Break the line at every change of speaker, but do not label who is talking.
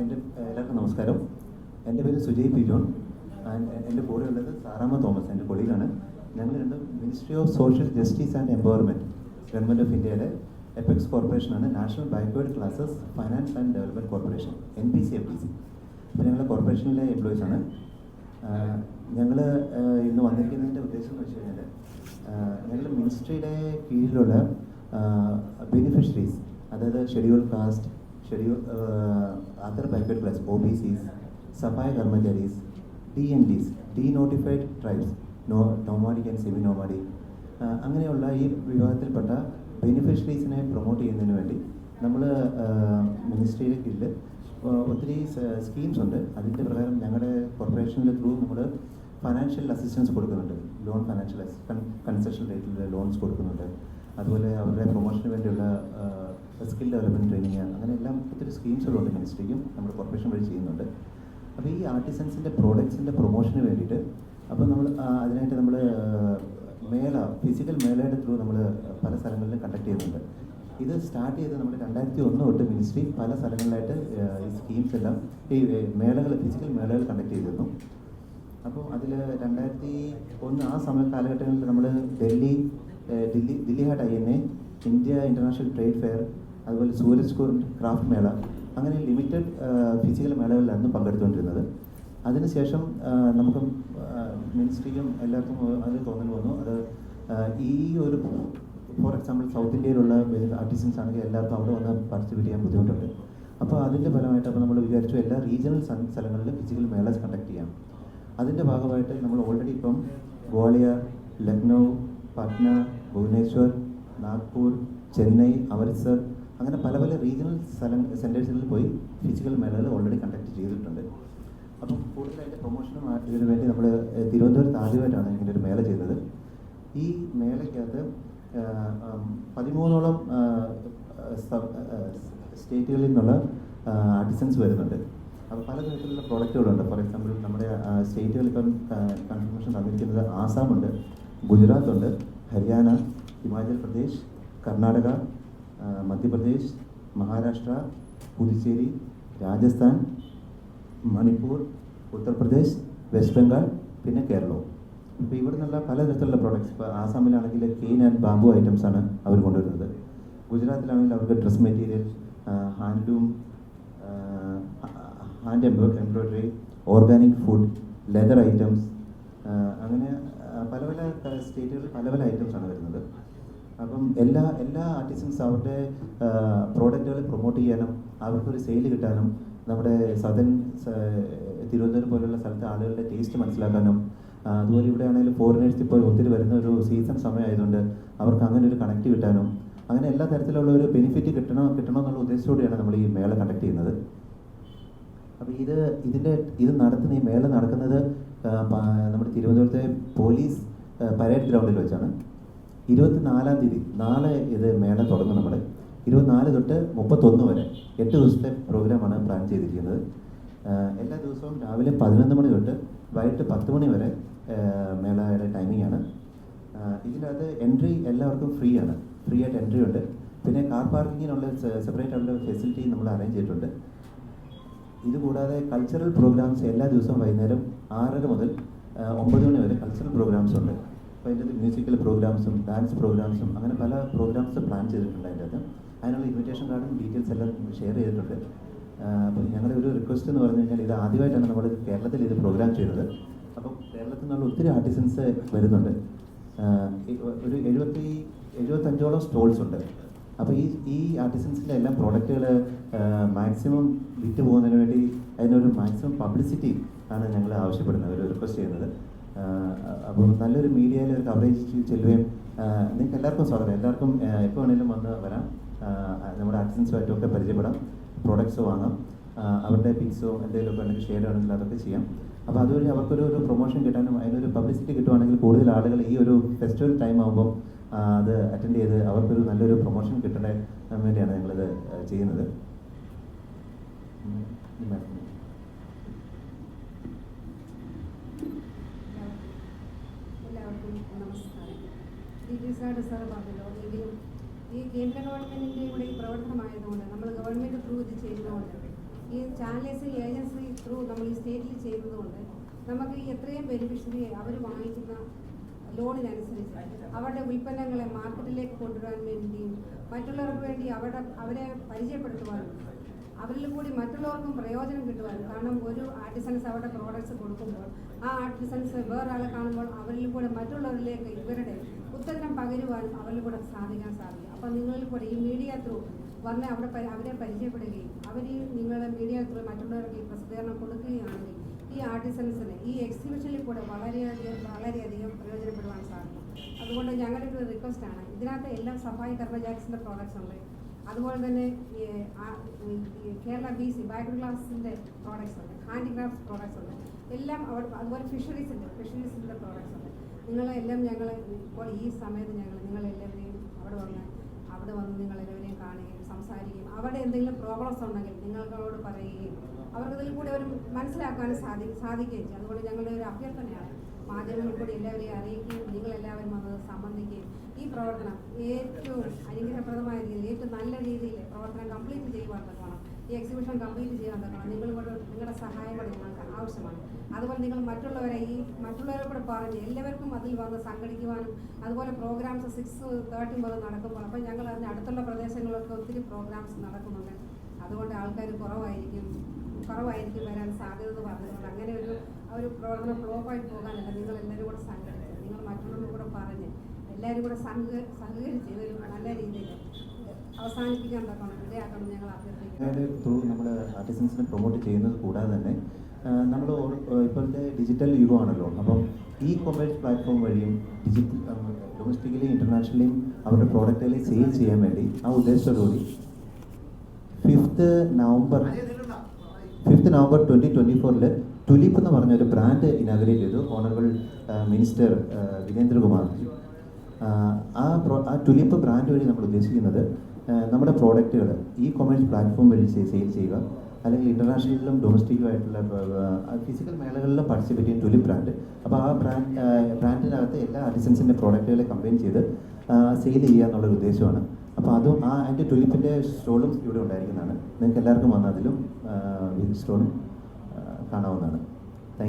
എന്റെ എല്ലാവർക്കും നമസ്കാരം. എന്റെ പേര് സുജയ് പി. ജോൺ. എന്റെ കൂടെ ഉള്ളത് സാറാമ തോമസ് എന്റെ കൊളീഗാണ്. ഞങ്ങൾ രണ്ടും ministry of social justice and empowerment government of ഇന്ത്യയുടെ apex കോർപ്പറേഷനാണ്. National backward classes finance and development corporation N P C F D C അപ്പോൾ ഞങ്ങൾ കോർപ്പറേഷനിലെ എംപ്ലോയീസ് ആണ്. ഞങ്ങൾ ഇന്ന് വന്നിരിക്കുന്നതിന്റെ ഉദ്ദേശം എന്ന് വെച്ച് കഴിഞ്ഞാൽ ഞങ്ങൾ മിനിസ്ട്രിയുടെ കീഴിലുള്ള ബെനിഫിഷ്യറീസ് അതായത് schedule caste schedule other backward class O B Cs Safai കർമ്മചാരീസ് D N Ds D notified tribes no nomadic and semi nomadic അങ്ങനെയുള്ള ഈ വിഭാഗത്തിൽപ്പെട്ട ബെനിഫിഷ്യറീസിനെ പ്രൊമോട്ട് ചെയ്യുന്നതിന് വേണ്ടി നമ്മൾ മിനിസ്ട്രിയുടെ കീഴിൽ ഒത്തിരി സ്കീംസ് ഉണ്ട്. അതിന്റെ പ്രകാരം ഞങ്ങളുടെ കോർപ്പറേഷനിലെ ത്രൂ നമ്മൾ ഫൈനാൻഷ്യൽ അസിസ്റ്റൻസ് കൊടുക്കുന്നുണ്ട്. ലോൺ ഫൈനാൻഷ്യൽ കൺസെഷൻ റേറ്റിൽ ലോൺസ് കൊടുക്കുന്നുണ്ട്. അതുപോലെ അവരുടെ പ്രൊമോഷന് വേണ്ടിയുള്ള സ്കിൽ ഡെവലപ്മെന്റ് ട്രെയിനിങ് അങ്ങനെ എല്ലാം ഒത്തിരി സ്കീംസുകളുണ്ട് മിനിസ്ട്രിക്കും നമ്മൾ കോർപ്പറേഷൻ വഴി ചെയ്യുന്നുണ്ട്. അപ്പോൾ ഈ ആർട്ടിസൻസിന്റെ പ്രോഡക്ട്സിന്റെ പ്രൊമോഷന് വേണ്ടിയിട്ട് അപ്പോൾ നമ്മൾ അതിനായിട്ട് നമ്മൾ മേള ഫിസിക്കൽ മേളയുടെ ത്രൂ നമ്മൾ പല സ്ഥലങ്ങളിലും കണ്ടക്ട് ചെയ്യുന്നുണ്ട്. ഇത് സ്റ്റാർട്ട് ചെയ്ത് നമ്മൾ രണ്ടായിരത്തി ഒന്ന് തൊട്ട് മിനിസ്ട്രി പല സ്ഥലങ്ങളിലായിട്ട് ഈ സ്കീംസ് എല്ലാം ഈ മേളകൾ ഫിസിക്കൽ മേളകൾ കണ്ടക്ട് ചെയ്തിരുന്നു. അപ്പോൾ അതിൽ രണ്ടായിരത്തി ഒന്ന് ആ സമയ കാലഘട്ടങ്ങളിൽ നമ്മൾ Delhi Dilli Dilli Haat I N A India international trade fair അതുപോലെ സൂരജ് കോർ ക്രാഫ്റ്റ് മേള അങ്ങനെ ലിമിറ്റഡ് ഫിസിക്കൽ മേളകളിലായിരുന്നു പങ്കെടുത്തുകൊണ്ടിരുന്നത്. അതിനുശേഷം നമുക്ക് മിനിസ്ട്രിക്കും എല്ലാവർക്കും അതിൽ തോന്നൽ വന്നു. അത് ഈ ഒരു ഫോർ എക്സാമ്പിൾ സൗത്ത് ഇന്ത്യയിലുള്ള ആർട്ടിസ്റ്റൻസ് ആണെങ്കിൽ എല്ലാവർക്കും അവിടെ വന്ന് പാർട്ടിസിപ്പേറ്റ് ചെയ്യാൻ ബുദ്ധിമുട്ടുണ്ട്. അപ്പോൾ അതിന്റെ ഫലമായിട്ട് അപ്പോൾ നമ്മൾ വിചാരിച്ചു എല്ലാ റീജിയണൽ സ്ഥലങ്ങളിലും ഫിസിക്കൽ മേളസ് കണ്ടക്ട് ചെയ്യാം. അതിന്റെ ഭാഗമായിട്ട് നമ്മൾ ഓൾറെഡി ഇപ്പം ഗ്വാളിയർ ലക്നൗ പട്ന ഭുവനേശ്വർ നാഗ്പൂർ ചെന്നൈ അമൃത്സർ അങ്ങനെ പല പല റീജിയണൽ സ്ഥല സെന്റേഴ്സുകളിൽ പോയി ഫിസിക്കൽ മേളകൾ ഓൾറെഡി കണ്ടക്ട് ചെയ്തിട്ടുണ്ട്. അപ്പം കൂടുതലായിട്ട് പ്രൊമോഷനും ഇതിനു വേണ്ടി നമ്മൾ തിരുവനന്തപുരത്ത് ആദ്യമായിട്ടാണ് ഇങ്ങനെ ഒരു മേള ചെയ്തത്. ഈ മേളയ്ക്കകത്ത് പതിമൂന്നോളം സ്റ്റേറ്റുകളിൽ നിന്നുള്ള ആർട്ടിസൻസ് വരുന്നുണ്ട്. അപ്പോൾ പല പലതരത്തിലുള്ള പ്രോഡക്റ്റുകളുണ്ട് ഫോർ എക്സാമ്പിൾ നമ്മുടെ സ്റ്റേറ്റുകൾ ഇപ്പം കൺഫർമേഷൻ തന്നിരിക്കുന്നത് ആസാമുണ്ട് ഗുജറാത്ത് ഉണ്ട് ഹരിയാന ഹിമാചൽ പ്രദേശ് കർണാടക മധ്യപ്രദേശ് മഹാരാഷ്ട്ര പുതുച്ചേരി രാജസ്ഥാൻ മണിപ്പൂർ ഉത്തർപ്രദേശ് വെസ്റ്റ് ബംഗാൾ പിന്നെ കേരളവും. അപ്പോൾ ഇവിടെ നിന്നുള്ള പലതരത്തിലുള്ള പ്രോഡക്റ്റ്സ് ഇപ്പോൾ ആസാമിലാണെങ്കിൽ കെയിൻ ആൻഡ് ബാംബു ഐറ്റംസ് ആണ് അവർ കൊണ്ടുവരുന്നത്. ഗുജറാത്തിലാണെങ്കിൽ അവർക്ക് dress material handloom hand embroidery organic food leather items അങ്ങനെ പല പല സ്റ്റേറ്റുകളിൽ പല പല ഐറ്റംസ് ആണ് വരുന്നത്. അപ്പം എല്ലാ എല്ലാ ആർട്ടിസ്റ്റൻസ് അവരുടെ പ്രോഡക്റ്റുകൾ പ്രൊമോട്ട് ചെയ്യാനും അവർക്കൊരു സെയിൽ കിട്ടാനും നമ്മുടെ സദൻ തിരുവനന്തപുരം പോലുള്ള സ്ഥലത്തെ ആളുകളുടെ ടേസ്റ്റ് മനസ്സിലാക്കാനും അതുപോലെ ഇവിടെ ആണെങ്കിലും ഫോറിനേഴ്സ് ഇപ്പോൾ ഒത്തിരി വരുന്ന ഒരു സീസൺ സമയമായതുകൊണ്ട് അവർക്ക് അങ്ങനെ ഒരു കണക്ട് കിട്ടാനും അങ്ങനെ എല്ലാ തരത്തിലുള്ള ഒരു ബെനിഫിറ്റ് കിട്ടണം എന്നുള്ള ഉദ്ദേശത്തോടെയാണ് നമ്മൾ ഈ മേള കണ്ടക്ട് ചെയ്യുന്നത്. അപ്പോൾ ഇത് ഇതിന്റെ ഇത് നടത്തുന്ന ഈ മേള നടക്കുന്നത് നമ്മുടെ തിരുവനന്തപുരത്തെ പോലീസ് പരേഡ് ഗ്രൗണ്ടിൽ വെച്ചാണ്. ഇരുപത്തിനാലാം തീയതി നാളെ ഇത് മേള തുടങ്ങും നമ്മൾ ഇരുപത്തിനാല് തൊട്ട് മുപ്പത്തൊന്ന് വരെ എട്ട് ദിവസത്തെ പ്രോഗ്രാമാണ് പ്ലാൻ ചെയ്തിരിക്കുന്നത്. എല്ലാ ദിവസവും രാവിലെ പതിനൊന്ന് മണി തൊട്ട് വൈകിട്ട് പത്ത് മണി വരെ മേളയുടെ ടൈമിംഗ് ആണ്. ഇതിനകത്ത് എൻട്രി എല്ലാവർക്കും ഫ്രീ ആണ്. ഫ്രീ ആയിട്ട് എൻട്രി ഉണ്ട്. പിന്നെ കാർ പാർക്കിങ്ങിനുള്ള സെപ്പറേറ്റ് ആയിട്ടുള്ള ഫെസിലിറ്റി നമ്മൾ അറേഞ്ച് ചെയ്തിട്ടുണ്ട്. ഇതുകൂടാതെ കൾച്ചറൽ പ്രോഗ്രാംസ് എല്ലാ ദിവസവും വൈകുന്നേരം ആറര മുതൽ ഒമ്പത് മണി വരെ കൾച്ചറൽ പ്രോഗ്രാംസ് ഉണ്ട്. അപ്പോൾ അതിന്റെ മ്യൂസിക്കൽ പ്രോഗ്രാംസും ഡാൻസ് പ്രോഗ്രാംസും അങ്ങനെ പല പ്രോഗ്രാംസ് പ്ലാൻ ചെയ്തിട്ടുണ്ട് അതിന്റെ അകത്ത്. അതിനുള്ള ഇൻവിറ്റേഷൻ കാർഡും ഡീറ്റെയിൽസ് എല്ലാം ഷെയർ ചെയ്തിട്ടുണ്ട്. അപ്പോൾ ഞങ്ങളുടെ ഒരു റിക്വസ്റ്റ് എന്ന് പറഞ്ഞു കഴിഞ്ഞാൽ ഇത് ആദ്യമായിട്ടാണ് നമ്മൾ കേരളത്തിൽ ഇത് പ്രോഗ്രാം ചെയ്തത് അപ്പോൾ കേരളത്തിൽ നിന്നുള്ള ഒത്തിരി ആർട്ടിസൻസ് വരുന്നുണ്ട്. ഒരു എഴുപത്തി എഴുപത്തഞ്ചോളം സ്റ്റോൾസ് ഉണ്ട്. അപ്പോൾ ഈ ഈ ആർട്ടിസൻസിന്റെ എല്ലാം പ്രോഡക്റ്റുകൾ മാക്സിമം വിറ്റ് പോകുന്നതിന് വേണ്ടി അതിനൊരു മാക്സിമം പബ്ലിസിറ്റി ആണ് ഞങ്ങൾ ആവശ്യപ്പെടുന്നത് ഒരു റിക്വസ്റ്റ് ചെയ്യുന്നത്. അപ്പോൾ നല്ലൊരു മീഡിയയിൽ ഒരു കവറേജ് ചെല്ലുകയും നിങ്ങൾക്ക് എല്ലാവർക്കും സ്വാഗതം. എല്ലാവർക്കും എപ്പോൾ വേണേലും വന്ന് വരാം. നമ്മുടെ ആർട്ടിസൻസുമായിട്ടൊക്കെ പരിചയപ്പെടാം. പ്രോഡക്ട്സ് വാങ്ങാം. അവരുടെ പിക്സോ എന്തെങ്കിലുമൊക്കെ ഉണ്ടെങ്കിൽ ഷെയർ ആണെങ്കിൽ അതൊക്കെ ചെയ്യാം. അപ്പോൾ അതുവഴി അവർക്കൊരു ഒരു പ്രൊമോഷൻ കിട്ടാനും അതിനൊരു പബ്ലിസിറ്റി കിട്ടുവാണെങ്കിൽ കൂടുതൽ ആളുകൾ ഈ ഒരു ഫെസ്റ്റിവൽ ടൈം ആകുമ്പം അത് അറ്റൻഡ് ചെയ്ത് അവർക്കൊരു നല്ലൊരു പ്രൊമോഷൻ കിട്ടണേ വേണ്ടിയാണ് ഞങ്ങളിത് ചെയ്യുന്നത്. ഉം. ഉം.
ജി നമസ്കാരം സാർ പറഞ്ഞല്ലോ എങ്കിലും ഈ കേന്ദ്ര ഗവൺമെന്റിന്റെ കൂടെ ഈ പ്രവർത്തനമായതുകൊണ്ട് നമ്മൾ ഗവൺമെന്റ് ത്രൂ ഇത് ചെയ്യുന്നതുകൊണ്ട് ഈ ചാനൽസ് ഏജൻസി ത്രൂ നമ്മൾ ഈ സ്റ്റേറ്റിൽ ചെയ്യുന്നതുകൊണ്ട് നമുക്ക് എത്രയും ബെനിഫിഷ്യറി അവർ വാങ്ങിക്കുന്ന ലോണിനനുസരിച്ച് അവരുടെ ഉൽപ്പന്നങ്ങളെ മാർക്കറ്റിലേക്ക് കൊണ്ടുവരാൻ വേണ്ടിയും മറ്റുള്ളവർക്ക് വേണ്ടി അവരുടെ അവരെ പരിചയപ്പെടുത്തുവാനും അവരിൽ കൂടി മറ്റുള്ളവർക്കും പ്രയോജനം കിട്ടുവാനും കാരണം ഒരു ആർട്ടിസൻസ് അവരുടെ പ്രോഡക്ട്സ് കൊടുക്കുമ്പോൾ ആ ആർട്ടിസൻസ് വേറൊരാളെ കാണുമ്പോൾ അവരിൽ കൂടെ മറ്റുള്ളവരിലേക്ക് ഇവരുടെ ഉത്തരം പകരുവാനും അവരിൽ കൂടെ സാധിക്കാൻ സാധിക്കും. അപ്പം നിങ്ങളിൽ കൂടെ ഈ മീഡിയ ത്രൂ വന്ന് അവിടെ അവരെ പരിചയപ്പെടുകയും അവർ നിങ്ങളുടെ മീഡിയ ത്രൂ മറ്റുള്ളവർക്ക് ഈ പ്രസിദ്ധീകരണം കൊടുക്കുകയാണെങ്കിൽ ഈ ആർട്ടിസൻസിന് ഈ എക്സിബിഷനിൽ കൂടെ വളരെയധികം വളരെയധികം പ്രയോജനപ്പെടുവാൻ സാധിക്കും. അതുകൊണ്ട് ഞങ്ങളുടെ ഒരു റിക്വസ്റ്റ് ആണ്. ഇതിനകത്ത് എല്ലാം സഫായി കർമ്മജാക്സിന്റെ പ്രോഡക്റ്റ്സ് ഉണ്ട്. അതുപോലെ തന്നെ കേരള ബി സി ബാക്ക് ഗ്ലാസിന്റെ പ്രോഡക്റ്റ്സ് ഉണ്ട് ഹാൻഡിക്രാഫ്റ്റ് പ്രോഡക്റ്റ്സ് ഉണ്ട്. എല്ലാം അവിടെ അതുപോലെ ഫിഷറീസിന്റെ ഫിഷറീസിന്റെ പ്രോഡക്റ്റ്സ് ഉണ്ട്. നിങ്ങളെല്ലാം ഞങ്ങൾ ഇപ്പോൾ ഈ സമയത്ത് ഞങ്ങൾ നിങ്ങളെല്ലാവരെയും അവിടെ വന്ന് അവിടെ വന്ന് നിങ്ങളെല്ലാവരെയും കാണുകയും സംസാരിക്കുകയും അവിടെ എന്തെങ്കിലും പ്രോബ്ലംസ് ഉണ്ടെങ്കിൽ നിങ്ങളോട് പറയുകയും അവർക്ക് ഇതിൽ കൂടി അവർ മനസ്സിലാക്കാനും സാധി സാധിക്കുകയും ചെയ്യും. അതുകൊണ്ട് ഞങ്ങളുടെ ഒരു അഭ്യർത്ഥനയാണ് മാധ്യമങ്ങളിൽ കൂടി എല്ലാവരെയും അറിയിക്കുകയും നിങ്ങളെല്ലാവരും അത് സംബന്ധിക്കുകയും പ്രവർത്തനം. ഏറ്റവും അനുഗ്രഹപ്രദമായ രീതിയിൽ ഏറ്റവും നല്ല രീതിയിൽ പ്രവർത്തനം കംപ്ലീറ്റ് ചെയ്യുവാൻ ഈ എക്സിബിഷൻ കംപ്ലീറ്റ് ചെയ്യാൻ തക്കണം നിങ്ങൾ നിങ്ങളുടെ സഹായം ഞങ്ങൾക്ക് ആവശ്യമാണ്. അതുപോലെ നിങ്ങൾ മറ്റുള്ളവരെ ഈ മറ്റുള്ളവരെ കൂടെ പറഞ്ഞ് എല്ലാവർക്കും അതിൽ വന്ന് സംഘടിക്കുവാനും അതുപോലെ പ്രോഗ്രാംസ് സിക്സ് തേർട്ടി മുതൽ നടക്കുമ്പോൾ അപ്പോൾ ഞങ്ങൾ അതിന് അടുത്തുള്ള പ്രദേശങ്ങളിലൊക്കെ ഒത്തിരി പ്രോഗ്രാംസ് നടക്കുന്നുണ്ട്. അതുകൊണ്ട് ആൾക്കാർ കുറവായിരിക്കും കുറവായിരിക്കും വരാൻ സാധ്യത എന്ന് പറഞ്ഞതുകൊണ്ട് അങ്ങനെ ഒരു ഒരു പ്രവർത്തനം ഫ്ലോപ്പായി പോകാനല്ല നിങ്ങൾ എല്ലാവരും കൂടെ സംഘടിച്ച്. നിങ്ങൾ പറഞ്ഞ് എല്ലാവരും കൂടെ സഹക സഹകരിച്ച് ഇതൊരു നല്ല രീതിയിൽ അവസാനിപ്പിക്കാൻ തക്കണം ഇടയാക്കണം ഞങ്ങൾ അഭ്യർത്ഥിക്കുന്നു.
അതിന്റെ ത്രൂ നമ്മൾ ആർട്ടിസൻസിനെ പ്രൊമോട്ട് ചെയ്യുന്നത് കൂടാതെ തന്നെ നമ്മൾ ഇപ്പോഴത്തെ ഡിജിറ്റൽ യുഗമാണല്ലോ. അപ്പം ഈ കൊമേഴ്സ് പ്ലാറ്റ്ഫോം വഴിയും ഡിജിറ്റൽ ഡൊമസ്റ്റിക്കലി ഇന്റർനാഷണലിയും അവരുടെ പ്രോഡക്റ്റുകളെ സെയിൽ ചെയ്യാൻ വേണ്ടി ആ ഉദ്ദേശത്തോടുകൂടി fifth November fifth November twenty twenty ഫോറിൽ ടുലിപ്പ് എന്ന് പറഞ്ഞ ഒരു ബ്രാൻഡ് ഇനാഗ്രേറ്റ് ചെയ്തു ഓണറബിൾ മിനിസ്റ്റർ വീരേന്ദ്രകുമാർ ആഹ് ആ ആ ടുലിപ്പ് ബ്രാൻഡ് വഴി നമ്മൾ ഉദ്ദേശിക്കുന്നത് നമ്മുടെ പ്രോഡക്റ്റുകൾ ഇ കൊമേഴ്സ് പ്ലാറ്റ്ഫോം വഴി സെയിൽ ചെയ്യുക അല്ലെങ്കിൽ ഇന്റർനാഷണലിലും ഡൊമസ്റ്റിക്കും ആയിട്ടുള്ള ഫിസിക്കൽ മേളകളിലും പാർട്ടിസിപ്പേറ്റ് ചെയ്യും ടുലിപ്പ് ബ്രാൻഡ് അപ്പോൾ ആ ബ്രാൻഡ് ബ്രാൻഡിനകത്ത് എല്ലാ ആർട്ടിസൻസിന്റെ പ്രോഡക്റ്റുകളെ കമ്പൈൻ ചെയ്ത് സെയിൽ ചെയ്യുക എന്നുള്ളൊരു ഉദ്ദേശമാണ്. അപ്പോൾ അതും ആ അതിന്റെ ടുലിപ്പിന്റെ സ്റ്റോളും ഇവിടെ ഉണ്ടായിരിക്കുന്നതാണ്. നിങ്ങൾക്ക് എല്ലാവർക്കും വന്ന് അതിലും സ്റ്റോളും കാണാവുന്നതാണ്.